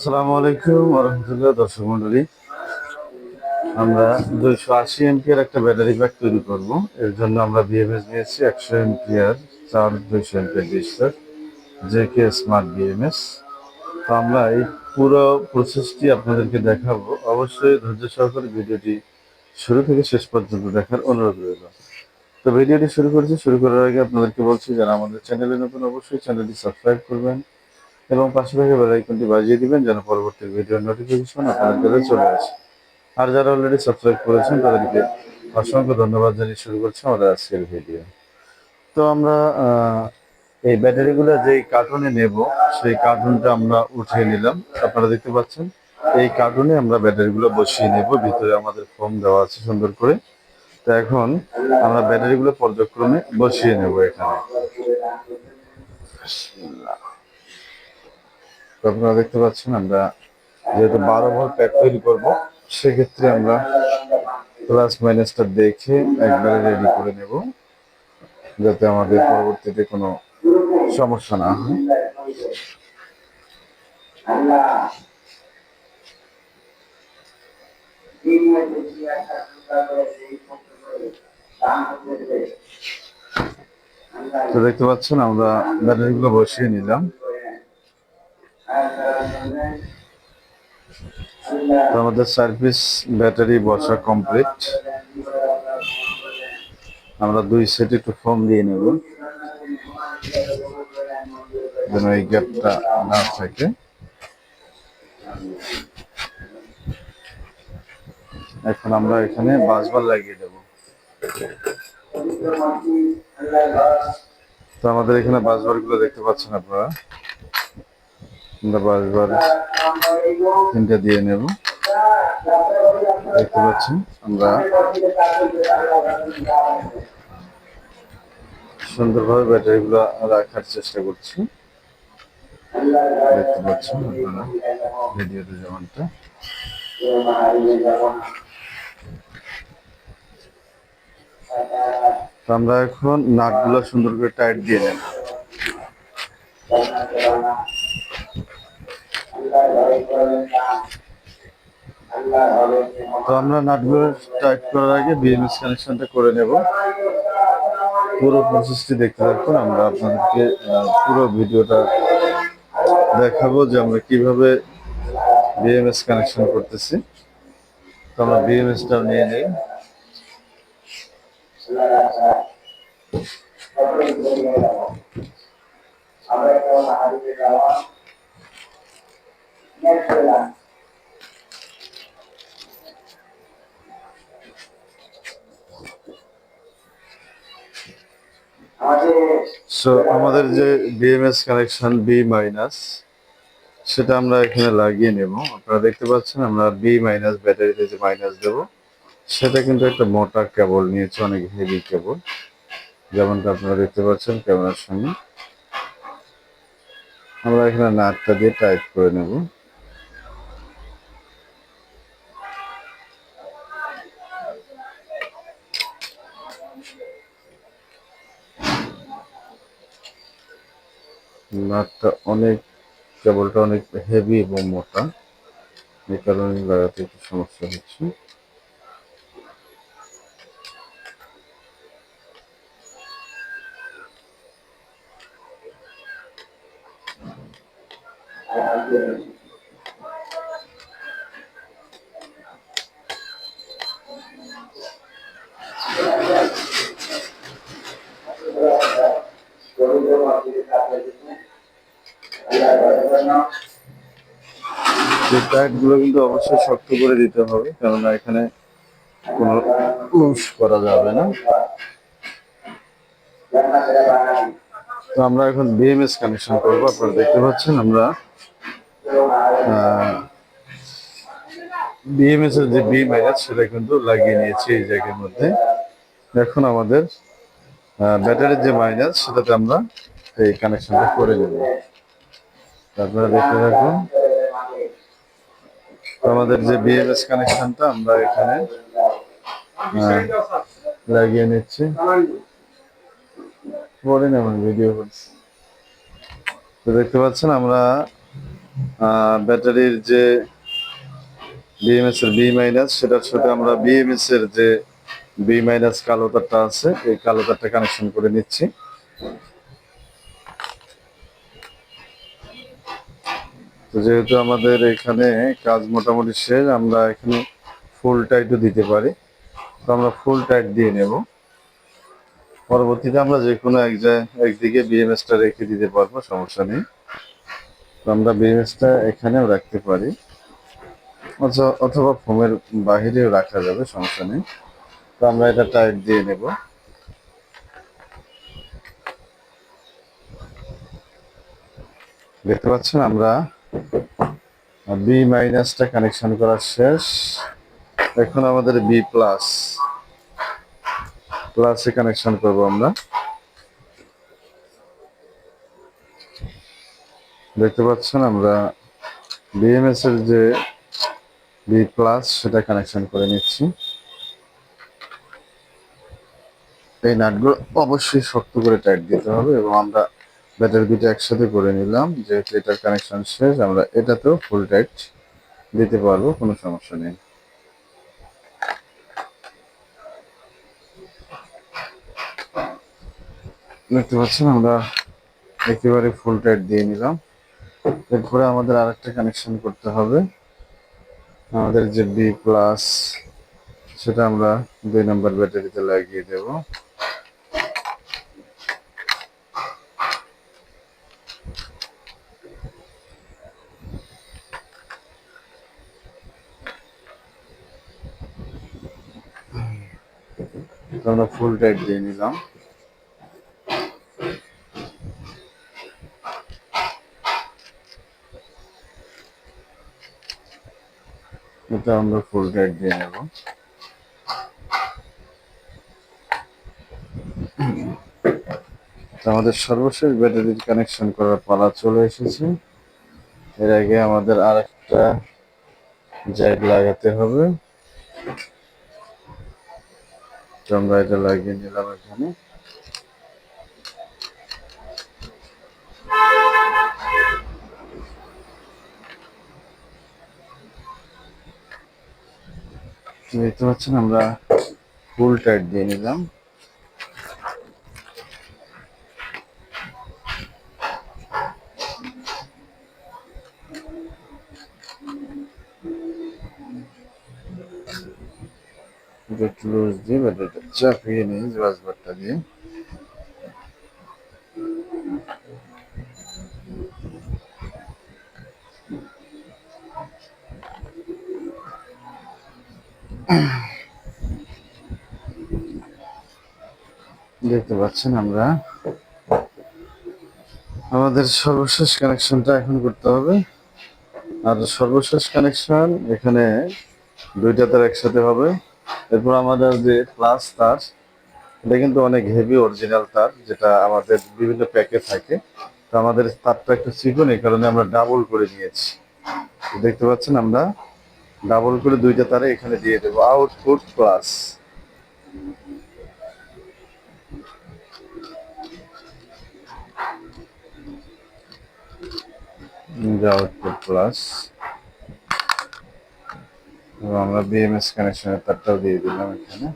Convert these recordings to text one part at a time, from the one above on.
আসসালামু আলাইকুম রহমতুল্লাহ দর্শক মন্ডলী আমরা দুইশো আশি এমপিয়ার একটা ব্যাটারি ব্যাগ তৈরি করব। এর জন্য আমরা বিএমএস নিয়েছি একশো এমপিয়ার চার দুইশো এমপিয়ার ডিস্টার জে কে স্মার্ট বিএমএস তো আমরা এই পুরো প্রসেসটি আপনাদেরকে দেখাবো। অবশ্যই ধৈর্য সহকারে ভিডিওটি শুরু থেকে শেষ পর্যন্ত দেখার অনুরোধ রইল। তো ভিডিওটি শুরু করেছি, শুরু করার আগে আপনাদেরকে বলছি, যারা আমাদের চ্যানেলে নতুন, অবশ্যই চ্যানেলটি সাবস্ক্রাইব করবেন। এবং পাশে থাকা বেল আইকনটি বাজিয়ে দিবেন যেন পরবর্তী ভিডিওর নোটিফিকেশন আপনাদের কাছে চলে আসে। আর যারা অলরেডি সাবস্ক্রাইব করেছেন, তাদেরকে অসংখ্য ধন্যবাদ জানিয়ে শুরু করছি আমাদের আজকের ভিডিও তো আমরা এই ব্যাটারিগুলো যেই কার্টুনে নেব, সেই কার্টুনটা আমরা উঠিয়ে নিলাম। আপনারা দেখতে পাচ্ছেন, এই কার্টুনে আমরা ব্যাটারিগুলো বসিয়ে নেব। ভিতরে আমাদের ফোম দেওয়া আছে সুন্দর করে। তো এখন আমরা ব্যাটারিগুলো পর্যায়ক্রমে বসিয়ে নেব এখানে। আপনারা দেখতে পাচ্ছেন, আমরা যেহেতু বারো ভোল্ট প্যাক তৈরি করব, সেক্ষেত্রে আমরা প্লাস মাইনাসটা দেখে একবারে রেডি করে নেব, যাতে আমাদের পরবর্তীতে কোনো সমস্যা না হয়। তো দেখতে পাচ্ছেন, আমরা ব্যাটারিগুলো বসিয়ে নিলাম। আমাদের সার্ভিস ব্যাটারি বসা কমপ্লিট। আমরা দুই সেট একটু ফোম দিয়ে নেব, যেন এই গ্যাপটা না থাকে। এখন আমরা এখানে বাসবার লাগিয়ে দেব। তো আমাদের এখানে বাসবারগুলো দেখতে পাচ্ছেন আপনারা। আমরা বাসবার তিনটা দিয়ে নেব। দেখতে পাচ্ছেন, আমরা সুন্দরভাবে ব্যাটারিগুলো রাখার চেষ্টা করছি। দেখতে পাচ্ছেন আপনারা ভিডিওতে যেমনটা। আমরা এখন নাটগুলো সুন্দর করে টাইট দিয়ে নেব। তো আমরা নাটগুলো টাইট করার আগে বিএমএস কানেকশনটা করে নেব। পুরো প্রসেসটি দেখতে থাকুন, আমরা আপনাদেরকে পুরো ভিডিওটা দেখাবো যে আমরা কীভাবে বিএমএস কানেকশন করতেছি। তো আমরা বিএমএসটা নিয়ে নিই। সো আমাদের যে বিএমএস কানেকশন বি মাইনাস সেটা আমরা এখানে লাগিয়ে নেব। আপনারা দেখতে পাচ্ছেন, আমরা বি মাইনাস ব্যাটারিতে যে মাইনাস দেব, সেটা কিন্তু একটা মোটা কেবল নিয়েছে, অনেক হেভি কেবল যেমনটা আপনারা দেখতে পাচ্ছেন ক্যামেরার সামনে। আমরা এখানে নাটটা দিয়ে টাইট করে নেব। নাটটা অনেক কেবলটা অনেক হেভি এবং মোটা। এই কারণে লাগাতে একটু সমস্যা হচ্ছে। এই টাইটগুলো কিন্তু অবশ্যই শক্ত করে দিতে হবে, কেননা এখানে কোনো লুজ করা যাবে না। তো আমরা এখন বিএমএস কানেকশন করব, আপনারা দেখতে পাচ্ছেন আমরা বিএমএস এর যে বি মাইনাস সেটা কিন্তু লাগিয়ে নিয়েছি এই জায়গার মধ্যে। এখন আমাদের ব্যাটারির যে মাইনাস সেটাতে আমরা এই কানেকশনটা করে নেব। আপনারা দেখতে থাকুন। আমাদের যে বিএমএস কানেকশনটা আমরা এখানে লাগিয়ে নিচ্ছি। পরে না আমার ভিডিও করছি তো দেখতে পাচ্ছেন, আমরা ব্যাটারির যে বিএমএস এর বি মাইনাস সেটার সাথে আমরা বিএমএস এর যে বি মাইনাস কালো তারটা আছে, এই কালো তারটা কানেকশন করে নিচ্ছি। তো যেহেতু আমাদের এখানে কাজ মোটামুটি শেষ, আমরা এখানে ফুল টাইটও দিতে পারি। তো আমরা ফুল টাইট দিয়ে নেব। পরবর্তীতে আমরা যে কোনো এক জায়গায় একদিকে বিএমএসটা রেখে দিতে পারব, সমস্যা নেই। তো আমরা বিএমএসটা এখানেও রাখতে পারি। অথ- অথবা ফোমের বাহিরেও রাখা যাবে, সমস্যা নেই। তো আমরা এটা টাইট দিয়ে নেব। দেখতে পাচ্ছেন, আমরা বি মাইনাসটা কানেকশন করা শেষ। এখন আমাদের বি প্লাস প্লাসে কানেকশন করব আমরা। দেখতে পাচ্ছেন আমরা বিএমএস এর যে বি প্লাস সেটা কানেকশন করে নিচ্ছি। এই নাটগুলো অবশ্যই শক্ত করে টাইট দিতে হবে এবং আমরা ব্যাটারি দুটো একসাথে করে নিলাম, যেহেতু এটার কানেকশন শেষ, আমরা এটাতেও ফুল টাইট দিতে পারব, কোনো সমস্যা নেই। দেখতে পাচ্ছেন, আমরা একেবারে ফুল টাইট দিয়ে নিলাম। এরপরে আমাদের আরেকটা কানেকশন করতে হবে। আমাদের যে বি প্লাস সেটা আমরা দুই নম্বর ব্যাটারিতে লাগিয়ে দেব। আমরা ফুল টাইট দিয়ে নিলাম। এটা আমরা ফুল টাইট দিয়ে নেব। আমাদের সর্বশেষ ব্যাটারির কানেকশন করার পালা চলে এসেছে। এর আগে আমাদের আরেকটা জ্যাক লাগাতে হবে। তো আমরা এটা লাগিয়ে নিলাম এখানে। দেখতে পাচ্ছেন আমরা ফুল টাইট দিয়ে নিলাম। চাপিয়ে নিই বাসবারটা দিয়ে। দেখতে পাচ্ছেন আমরা। আমাদের সর্বশেষ কানেকশনটা এখন করতে হবে। আর সর্বশেষ কানেকশন এখানে দুইটা তার একসাথে হবে। এরপর আমাদের যে প্লাস তার এটা কিন্তু অনেক হেভি অরিজিনাল তার যেটা আমাদের বিভিন্ন প্যাকে থাকে। তো আমাদের তারটা একটু চিকন এই কারণে আমরা ডাবল করে নিয়েছি। দেখতে পাচ্ছেন আমরা? ডাবল করে দুইটা তারে এখানে দিয়ে দেবো। আউটপুট প্লাস আউটপুট প্লাস এবং আমরা বিএমএস কানেকশনের তারটাও দিয়ে দিলাম এখানে।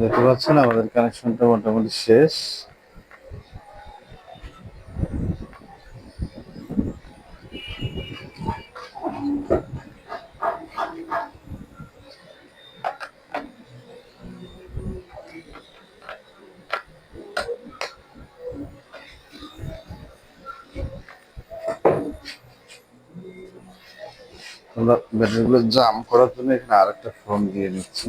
দেখতে পাচ্ছেন আমাদের কানেকশনটা মোটামুটি শেষ। আমরা ব্যাটারিগুলো জাম করার জন্য এখানে আরেকটা ফোন দিয়ে নিচ্ছি।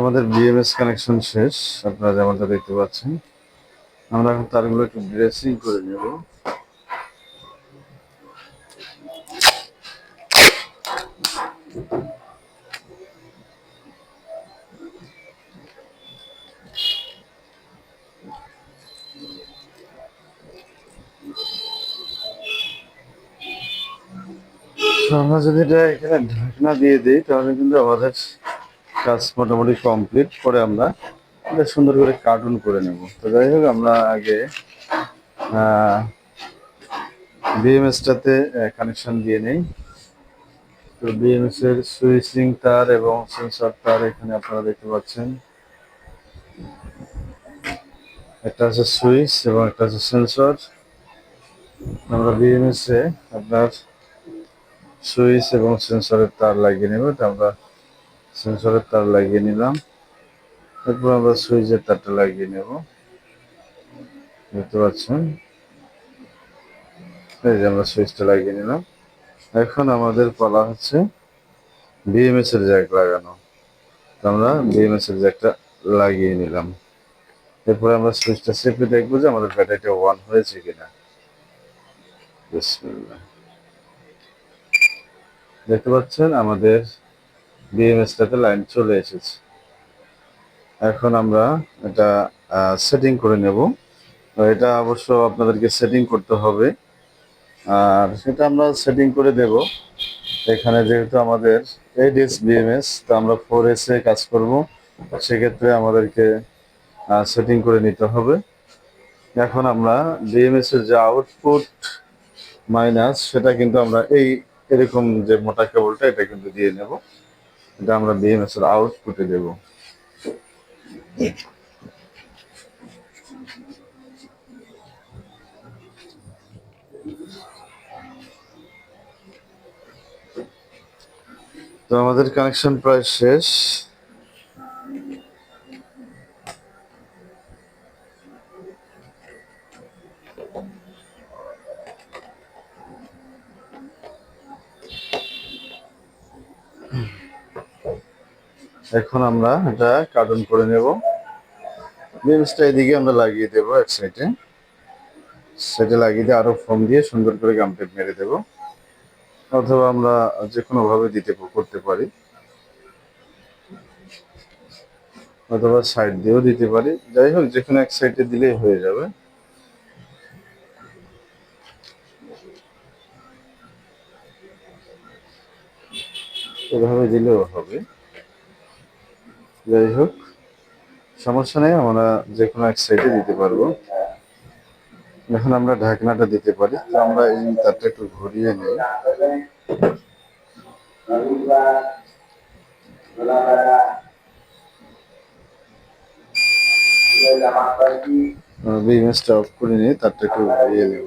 আমাদের বিএমএস কানেকশন শেষ। আপনারা যেমনটা দেখতে পাচ্ছেন, আমরা এখন তারগুলো একটু ড্রেসিং করে নেব। আমরা যদি এটা এখানে ঢাকনা দিয়ে দিই, তাহলে কিন্তু আমাদের কাজ মোটামুটি কমপ্লিট করে আমরা সুন্দর করে কার্টুন করে নেব। তো যাই হোক, আমরা আগে বিএমএসটাতে কানেকশন দিয়ে নেই। তো বিএমএস এর সুইচিং তার এবং সেন্সর তার এখানে আপনারা দেখতে পাচ্ছেন। একটা আছে সুইচ এবং একটা আছে সেন্সর আমরা বিএমএস এ আপনার সুইচ এবং সেন্সরের তার লাগিয়ে নেব। এটা আমরা সেন্সরের তার লাগিয়ে নিলাম। এরপর আমরা সুইচের তারটা লাগিয়ে নেব। দেখতে পাচ্ছেন? এই যে আমরা সুইচটা লাগিয়ে নিলাম। এখন আমাদের পালা হচ্ছে বিএমএস এর জ্যাক লাগানো। আমরা বিএমএস এর জ্যাকটা লাগিয়ে নিলাম। এরপরে আমরা সুইচটা চেপে দেখব যে আমাদের ব্যাটারিটা ওয়ান হয়েছে কিনা। দেখতে পাচ্ছেন আমাদের বিএমএসটাতে লাইন চলে এসেছে। এখন আমরা এটা সেটিং করে নেব। এটা অবশ্য আপনাদেরকে সেটিং করতে হবে। আর সেটা আমরা সেটিং করে দেব। এখানে যেহেতু আমাদের এইট এস বিএমএস তো আমরা ফোর এস এ কাজ করব। সেক্ষেত্রে আমাদেরকে সেটিং করে নিতে হবে। এখন আমরা বিএমএস এর যে আউটপুট মাইনাস সেটা কিন্তু আমরা এই এরকম যে মোটা কেবলটা, এটা কিন্তু দিয়ে নেব। এটা আমরা বিএমএস এর আউটপুটে দেব। তো আমাদের কানেকশন প্রায় শেষ। এখন আমরা এটা কার্টুন করে নেব। বিমসটা এদিকে আমরা লাগিয়ে দেবো এক সাইডে। সেটা লাগিয়ে দিয়ে আরও ফোম দিয়ে সুন্দর করে গাম টেপ মেরে দেবো। অথবা আমরা যে কোনো ভাবে দিতে করতে পারি। অথবা সাইড দিয়েও দিতে পারি। যাই হোক যে কোনো এক সাইডে দিলেই হয়ে যাবে। এভাবে দিলেও হবে। যাই হোক, সমস্যা নেই, আমরা যে কোনো এক সাইডে দিতে পারব। এখন আমরা ঢাকনাটা দিতে পারি, তো আমরা এই তারটা একটু ঘুরিয়ে নিই। বিজনেসটা অফ করে নিয়ে তারটা একটু ঘুরিয়ে নেব।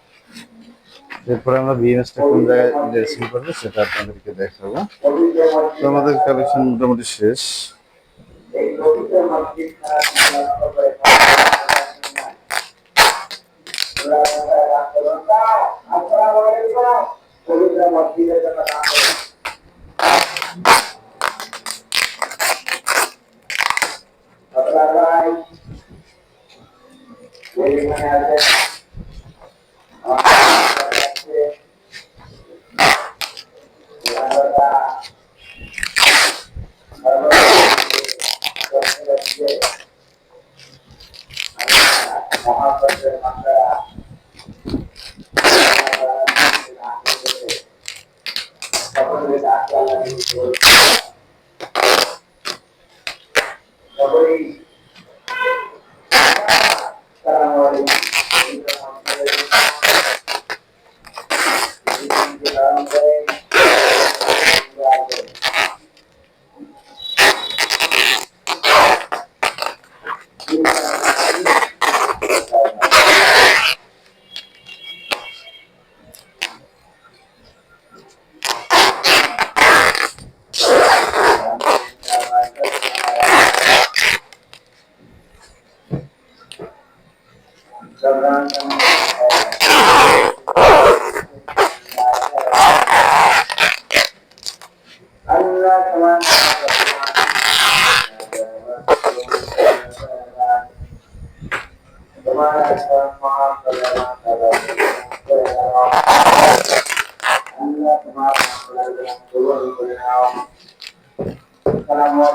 এরপরে আমরা বিএমএসটা কোন জায়গায় ড্রেসিং করব সেটা আপনাদেরকে দেখাবো। তো আমাদের কালেকশন মোটামুটি শেষ। এই পবিত্র ಮಾತ್ರ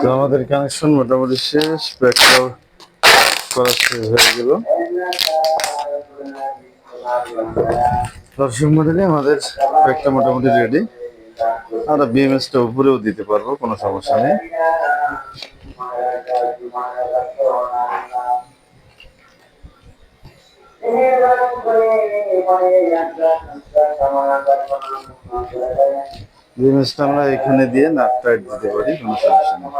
তো আমাদের কানেকশন মোটামুটি শেষ ব্যাকটাও করা শেষ হয়ে গেল। দর্শক মন্ডলী, আমাদের ব্যাগটা মোটামুটি রেডি আমরা বিএমএসটা উপরেও দিতে পারব, কোনো সমস্যা নেই। আমরা এখানে দিয়ে নাট দিতে পারি কোনো সমস্যা নেই।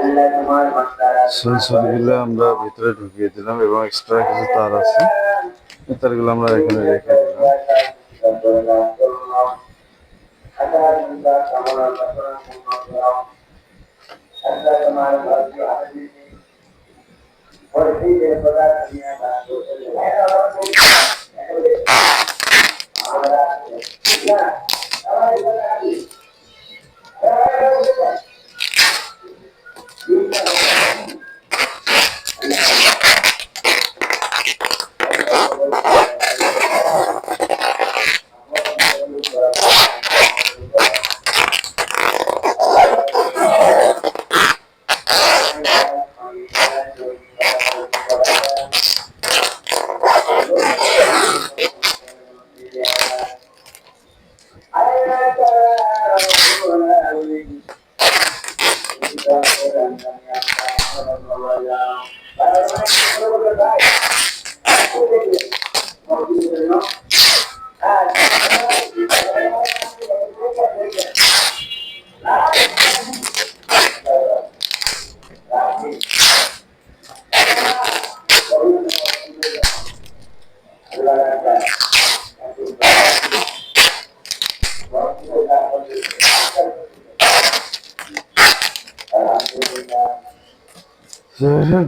Allah kemarin berkata di segala Allah kemarin berkata selalu berbohong Jika saudara Yang kalian sakti Dan punya Tuhan সেন্সরগুলো আমরা ভিতরে ঢুকিয়ে দিলাম এবং এক্সট্রা কিছু তার আছে এই তারগুলো আমরা এখানে রেখে দিলাম যাই হোক,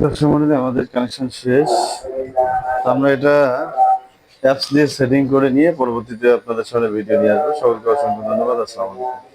দর্শক মন্ডলী আমাদের কানেকশন শেষ। আমরা এটা অ্যাপস দিয়ে সেটিং করে নিয়ে পরবর্তীতে আপনাদের সামনে ভিডিও নিয়ে আসব। সকলকে অসংখ্য ধন্যবাদ। আসসালামু আলাইকুম।